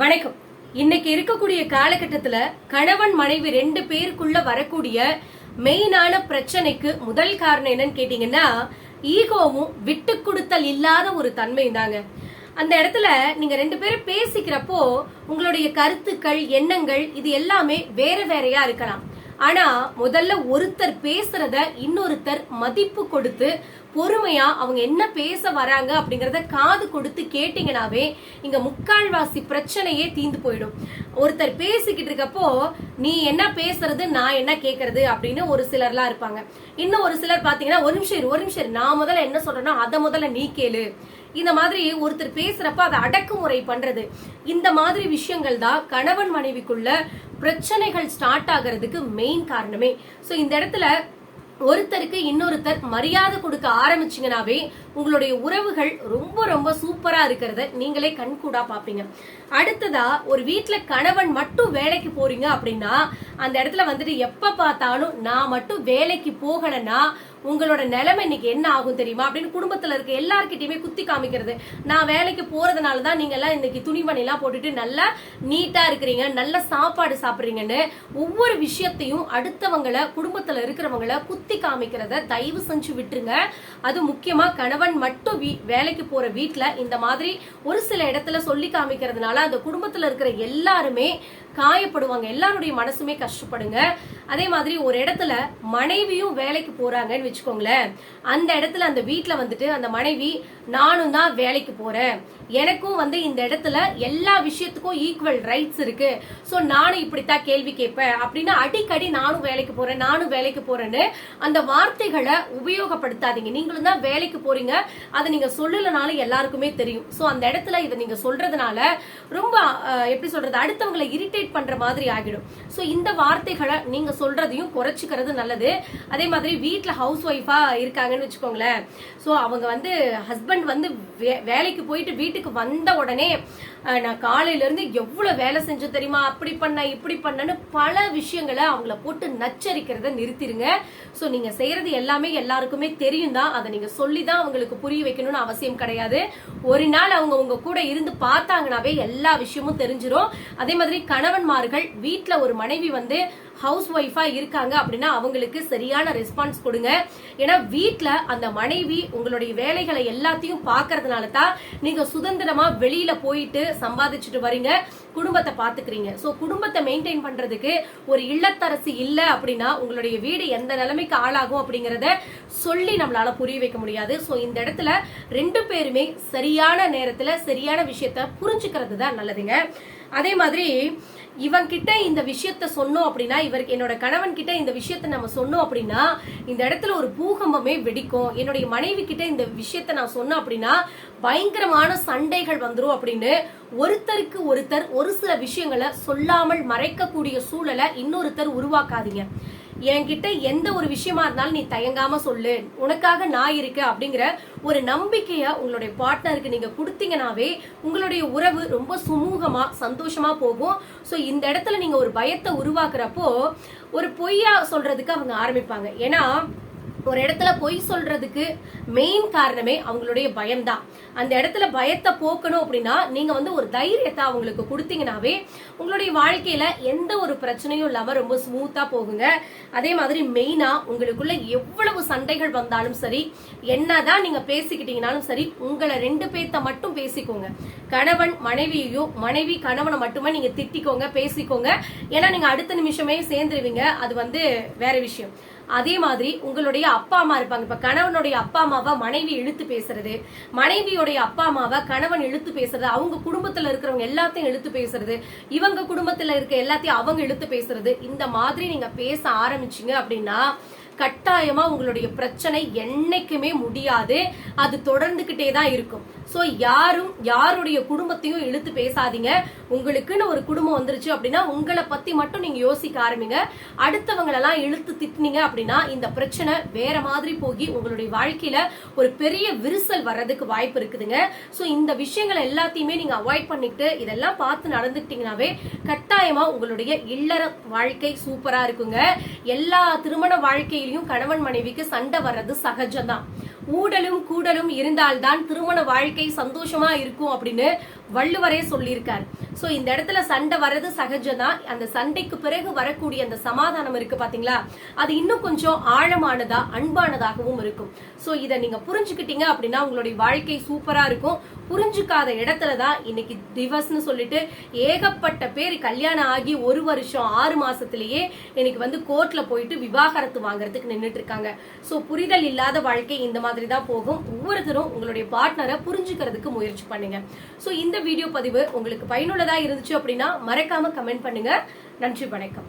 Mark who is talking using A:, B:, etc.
A: வணக்கம். இன்னைக்கு இருக்கக்கூடிய காலகட்டத்துல கணவன் மனைவி ரெண்டு பேருக்குள்ள வரக்கூடிய மெயினான பிரச்சனைக்கு முதல் காரணம் என்னன்னு கேட்டீங்கன்னா ஈகோவும் விட்டு கொடுத்தல் இல்லாத ஒரு தன்மை தாங்க அந்த இடத்துல நீங்க ரெண்டு பேரும் பேசிக்கிறப்போ உங்களுடைய கருத்துக்கள் எண்ணங்கள் இது எல்லாமே வேற வேறையா இருக்கலாம். ஆனா முதல்ல ஒருத்தர் பேசுறத இன்னொருத்தர் மதிப்பு கொடுத்து பொறுமையா அவங்க என்ன பேச வராங்க அப்படிங்கறத காது கொடுத்து கேட்டீங்கனாவே இங்க முக்கால்வாசி பிரச்சனையே தீந்து போயிடும். ஒருத்தர் பேசிக்கிட்டு இருக்கப்போ நீ என்ன பேசுறது நான் என்ன கேக்குறது? அப்படின்னு ஒரு சிலர்லாம் இருப்பாங்க. இன்னும் ஒரு சிலர் பாத்தீங்கன்னா ஒரு நிமிஷம் ஒரு நிமிஷம் நான் முதல்ல என்ன சொல்றேன்னா அதை முதல்ல நீ கேளு. இந்த மாதிரி ஒருத்தர் பேசுறப்ப அதை அடக்குமுறை பண்றது. இந்த மாதிரி விஷயங்கள் தான் கணவன் மனைவிக்குள்ள பிரச்சனைகள் ஸ்டார்ட் ஆகிறதுக்கு மெயின் காரணமே. ஸோ இந்த இடத்துல ஒருத்தருக்கு இன்னொருத்தர் மரியாதை கொடுக்க ஆரம்பிச்சிங்கனாவே உங்களுடைய உறவுகள் ரொம்ப ரொம்ப சூப்பரா இருக்கிறத நீங்களே கண்கூடா பாப்பீங்க. அடுத்ததா ஒரு வீட்டுல கணவன் மட்டும் வேலைக்கு போறீங்க அப்படின்னா அந்த இடத்துல வந்துட்டு எப்ப பார்த்தாலும் நான் மட்டும் வேலைக்கு போகலன்னா உங்களோட நிலைமை இன்னைக்கு என்ன ஆகும் தெரியுமா? அப்படின்னு குடும்பத்துல இருக்க எல்லார்கிட்டயுமே குத்தி காமிக்கிறது. நான் வேலைக்கு போறதுனால தான் நீங்க எல்லாம் இன்னைக்கு துணிமணி எல்லாம் போட்டுட்டு நல்லா நீட்டா இருக்கிறீங்க நல்ல சாப்பாடு சாப்பிடுறீங்கன்னு ஒவ்வொரு விஷயத்தையும் அடுத்தவங்கள குடும்பத்துல இருக்கிறவங்கள குத்தி காமிக்கிறத தயவு செஞ்சு விட்டுருங்க. அது முக்கியமா கணவன் மட்டும் வீ- வேலைக்கு போற வீட்டுல இந்த மாதிரி ஒரு சில இடத்துல சொல்லி காமிக்கிறதுனால அந்த குடும்பத்துல இருக்கிற எல்லாருமே காயப்படுவாங்க. எல்லாருடைய மனசுமே கஷ்டப்படுங்க. அதே மாதிரி ஒரு இடத்துல மனைவியும் வேலைக்கு போறாங்கன்னு வச்சுக்கோங்களேன். அந்த இடத்துல அந்த வீட்ல வந்துட்டு அந்த மனைவி நானும் தான் வேலைக்கு போறேன். எனக்கும் வந்து இந்த இடத்துல எல்லா விஷயத்துக்கும் ஈக்குவல் ரைட்ஸ் இருக்கு. ஸோ நானும் இப்படித்தான் கேள்வி கேட்பேன் அப்படின்னு அடிக்கடி நானும் வேலைக்கு போறேன் நானும் வேலைக்கு போறேன்னு அந்த வார்த்தைகளை உபயோகப்படுத்தாதீங்க. நீங்களும் தான் வேலைக்கு போறீங்க. அதை நீங்க சொல்லலனாலும் எல்லாருக்குமே தெரியும். ஸோ அந்த இடத்துல இதை நீங்க சொல்றதுனால ரொம்ப எப்படி சொல்றது அடுத்தவங்களை இரிட்டேட் பண்ற மாதிரி ஆகிடும். ஸோ இந்த வார்த்தைகளை நீங்க சொல்றதையும் குறைச்சிக்கிறது நல்லது. அதே மாதிரி வீட்டில் ஹவுஸ் ஒய்ஃபா இருக்காங்கன்னு வச்சுக்கோங்களேன். ஸோ அவங்க வந்து ஹஸ்பண்ட் வந்து வே- வேலைக்கு போயிட்டு வீட்டுக்கு வந்த உடனே நான் காலையில இருந்து எவ்வளவு வேலை செஞ்சு தெரியுமா? அப்படி பண்ண இப்படி பண்ணன்னு பல விஷயங்களை அவங்கள போட்டு நச்சரிக்கிறத நிறுத்திடுங்க ஸோ நீங்க செய்யறது எல்லாமே எல்லாருக்குமே தெரியும் தான். அதை நீங்க சொல்லி தான் அவங்களுக்கு புரிய வைக்கணும்னு அவசியம் கிடையாது. ஒரு நாள் அவங்க உங்க கூட இருந்து பார்த்தாங்கனாவே எல்லா விஷயமும் தெரிஞ்சிடும் அதே மாதிரி கணவன்மார்கள் வீட்டில் ஒரு மனைவி வந்து ஹவுஸ் ஒய்ஃபா இருக்காங்க அப்படின்னா அவங்களுக்கு சரியான ரெஸ்பான்ஸ் கொடுங்க. ஏன்னா வீட்டில் அந்த மனைவி உங்களுடைய வேலைகளை எல்லாத்தையும் பார்க்கறதுனால தான் நீங்க சுதந்திரமா வெளியில போயிட்டு சம்பாதிச்சுட்டு வரீங்க குடும்பத்தை பாத்துக்கிறீங்க சோ குடும்பத்தை மெயின்டைன் பண்றதுக்கு ஒரு இல்லத்தரசி இல்ல அப்படின்னா உங்களுடைய வீடு எந்த நிலைமைக்கு ஆளாகும் அப்படிங்கறத சொல்லி நம்மளால புரிய வைக்க முடியாது. சோ இந்த இடத்துல ரெண்டு பேருமே சரியான நேரத்துல சரியான விஷயத்த புரிஞ்சுக்கிறது தான் நல்லதுங்க. அதே மாதிரி இவன் கிட்ட இந்த விஷயத்த சொன்னோம் அப்படின்னா இவருக்கு என்னோட கணவன் கிட்ட இந்த விஷயத்த நம்ம சொன்னோம் அப்படின்னா இந்த இடத்துல ஒரு பூகம்பமே வெடிக்கும். என்னுடைய மனைவி கிட்ட இந்த விஷயத்த நான் சொன்னோம் அப்படின்னா பயங்கரமான சண்டைகள் வந்துடும் அப்படின்னு ஒருத்தருக்கு ஒருத்தர் ஒரு சில விஷயங்களை சொல்லாமல் மறைக்கக்கூடிய சூழலை இன்னொருத்தர் உருவாக்காதீங்க. என்கிட்ட எந்த ஒரு விஷயமா இருந்தாலும் நீ தயங்காம சொல்லு. உனக்காக நான் இருக்கேன் அப்படிங்கிற ஒரு நம்பிக்கைய உங்களுடைய பார்ட்னருக்கு நீங்க கொடுத்தீங்கனாவே உங்களுடைய உறவு ரொம்ப சுமூகமா சந்தோஷமா போகும். ஸோ இந்த இடத்துல நீங்க ஒரு பயத்தை உருவாக்குறப்போ ஒரு பொய்யா சொல்றதுக்கு அவங்க ஆரம்பிப்பாங்க. ஏன்னா ஒரு இடத்துல பொய் சொல்றதுக்கு மெயின் காரணமே அவங்களுடைய பயம்தான். அந்த இடத்துல பயத்தை போக்கணும் அப்படின்னா நீங்க வந்து ஒரு தைரியத்தை அவங்களுக்கு கொடுத்தீங்கனாவே உங்களுடைய வாழ்க்கையில எந்த ஒரு பிரச்சனையும் இல்லாம ரொம்ப ஸ்மூத்தா போகுங்க. அதே மாதிரி மெயினா உங்களுக்குள்ள எவ்வளவு சண்டைகள் வந்தாலும் சரி என்னதான் நீங்க பேசிக்கிட்டீங்கனாலும் சரி உங்களை ரெண்டு பேர்த்த மட்டும் பேசிக்கோங்க. கணவன் மனைவியையும் மனைவி கணவனை மட்டுமே நீங்க திட்டிக்கோங்க பேசிக்கோங்க. ஏன்னா நீங்க அடுத்த நிமிஷமே சேர்ந்துருவீங்க. அது வந்து வேற விஷயம். அதே மாதிரி உங்களுடைய அப்பா அம்மா இருப்பாங்க. இப்ப கணவனுடைய அப்பா அம்மாவை மனைவி இழுத்து பேசுறது மனைவியுடைய அப்பா அம்மாவை கணவன் இழுத்து பேசுறது அவங்க குடும்பத்துல இருக்கிறவங்க எல்லாத்தையும் இழுத்து பேசுறது இவங்க குடும்பத்துல இருக்க எல்லாத்தையும் அவங்க இழுத்து பேசுறது இந்த மாதிரி நீங்க பேச ஆரம்பிச்சீங்க அப்படின்னா கட்டாயமா உங்களுடைய பிரச்சனை என்னைக்குமே முடியாது. அது தொடர்ந்துகிட்டே தான் இருக்கும். சோ யாரும் யாருடைய குடும்பத்தையும் இழுத்து பேசாதீங்க. உங்களுக்குன்னு ஒரு குடும்பம் வந்துருச்சு அப்படின்னா உங்களை பத்தி மட்டும் நீங்க யோசிக்க ஆரம்பிங்க. அடுத்தவங்களெல்லாம் இழுத்து திட்டுனீங்க அப்படின்னா இந்த பிரச்சனை வேற மாதிரி போகி உங்களுடைய வாழ்க்கையில ஒரு பெரிய விரிசல் வர்றதுக்கு வாய்ப்பு இருக்குதுங்க. சோ இந்த விஷயங்கள் எல்லாத்தையுமே நீங்க அவாய்ட் பண்ணிட்டு இதெல்லாம் பார்த்து நடந்துக்கிட்டீங்கன்னாவே கட்டாயமா உங்களுடைய இல்லற வாழ்க்கை சூப்பரா இருக்குங்க. எல்லா திருமண வாழ்க்கையிலையும் கணவன் மனைவிக்கு சண்டை வர்றது சகஜம்தான். ஊடலும் கூடலும் இருந்தால்தான் திருமண வாழ்க்கை சந்தோஷமா இருக்கும் அப்படின்னு வள்ளுவரே சொல்லியிருக்காரு. சோ இந்த இடத்துல சண்டை வர்றது சகஜம்தான். அந்த சண்டைக்கு பிறகு வரக்கூடிய அந்த சமாதானம் இருக்கு பாத்தீங்களா? அது இன்னும் கொஞ்சம் ஆழமானதா அன்பானதாகவும் இருக்கும். சோ இதை நீங்க புரிஞ்சுக்கிட்டீங்க அப்படின்னா உங்களுடைய வாழ்க்கை சூப்பரா இருக்கும். புரிஞ்சுக்காத இடத்துல தான் இன்னைக்கு டிவர்ஸ்னு சொல்லிட்டு ஏகப்பட்ட பேர் கல்யாணம் ஆகி ஒரு வருஷம் ஆறு மாசத்திலேயே இன்னைக்கு வந்து கோர்ட்ல போயிட்டு விவாகரத்து வாங்குறதுக்கு நின்றுட்டு இருக்காங்க. ஸோ புரிதல் இல்லாத வாழ்க்கை இந்த மாதிரி தான் போகும். ஒவ்வொருத்தரும் உங்களுடைய பார்ட்னரை புரிஞ்சுக்கிறதுக்கு முயற்சி பண்ணுங்க. ஸோ இந்த வீடியோ பதிவு உங்களுக்கு பயனுள்ளதா இருந்துச்சு அப்படின்னா மறக்காம கமெண்ட் பண்ணுங்க. நன்றி வணக்கம்.